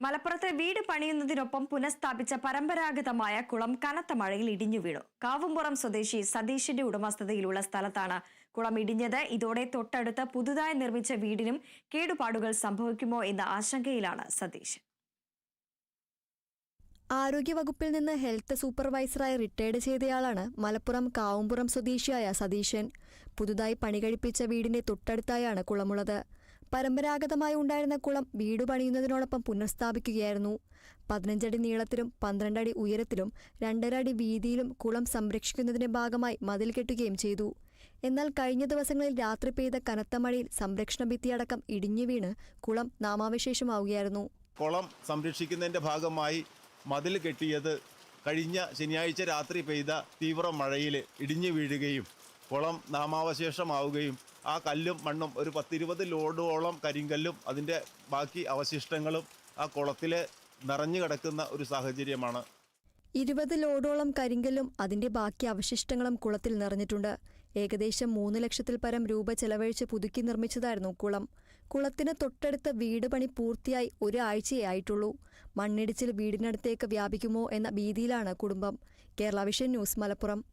മലപ്പുറത്തെ വീട് പണിയുന്നതിനൊപ്പം പുനഃസ്ഥാപിച്ച പരമ്പരാഗതമായ കുളം കനത്ത മഴയിൽ ഇടിഞ്ഞു വീണു. കാവുംപുറം സ്വദേശി സതീഷിന്റെ ഉടമസ്ഥതയിലുള്ള സ്ഥലത്താണ് കുളം ഇടിഞ്ഞത്. ഇതോടെ തൊട്ടടുത്ത് പുതുതായി നിർമ്മിച്ച വീടിനും കേടുപാടുകൾ സംഭവിക്കുമോ എന്ന ആശങ്കയിലാണ് സതീഷ്. ആരോഗ്യവകുപ്പിൽ നിന്ന് ഹെൽത്ത് സൂപ്പർവൈസറായി റിട്ടയർഡ് ചെയ്തയാളാണ് മലപ്പുറം കാവുംപുറം സ്വദേശിയായ സതീശൻ. പുതുതായി പണി കഴിപ്പിച്ച വീടിന്റെ തൊട്ടടുത്തായാണ് കുളമുള്ളത്. പരമ്പരാഗതമായി ഉണ്ടായിരുന്ന കുളം വീട് പണിയുന്നതിനോടൊപ്പം പുനഃസ്ഥാപിക്കുകയായിരുന്നു. പതിനഞ്ചടി നീളത്തിലും പന്ത്രണ്ടടി ഉയരത്തിലും രണ്ടര അടി വീതിയിലും കുളം സംരക്ഷിക്കുന്നതിന്റെ ഭാഗമായി മതിൽ കെട്ടുകയും ചെയ്തു. എന്നാൽ കഴിഞ്ഞ ദിവസങ്ങളിൽ രാത്രി പെയ്ത കനത്ത മഴയിൽ സംരക്ഷണ ഭിത്തിയടക്കം ഇടിഞ്ഞു വീണ് കുളം നാമാവശേഷമാവുകയായിരുന്നു. കുളം സംരക്ഷിക്കുന്നതിന്റെ ഭാഗമായി മതിൽ കെട്ടിയത് കഴിഞ്ഞ ശനിയാഴ്ച രാത്രി പെയ്ത തീവ്ര മഴയിൽ ഇടിഞ്ഞു വീഴുകയും കുളം നാമാവശേഷമാവുകയും ആ കല്ലും മണ്ണും ഒരു പത്തിരുപത് ലോഡോളം കരിങ്കല്ലും അതിന്റെ ബാക്കി അവശിഷ്ടങ്ങളും ആ കുളത്തിൽ നിറഞ്ഞു കിടക്കുന്ന ഒരു സാഹചര്യമാണ്. ഇരുപത് ലോഡോളം കരിങ്കല്ലും അതിന്റെ ബാക്കി അവശിഷ്ടങ്ങളും കുളത്തിൽ നിറഞ്ഞിട്ടുണ്ട്. ഏകദേശം മൂന്ന് ലക്ഷത്തിൽ പരം രൂപ ചെലവഴിച്ച് പുതുക്കി നിർമ്മിച്ചതായിരുന്നു കുളം. കുളത്തിന് തൊട്ടടുത്ത വീട് പണി പൂർത്തിയായി ഒരാഴ്ചയേ ആയിട്ടുള്ളൂ മണ്ണിടിച്ചിൽ വീടിനടുത്തേക്ക് വ്യാപിക്കുമോ എന്ന ഭീതിയിലാണ് കുടുംബം. Kerala vision news Malappuram.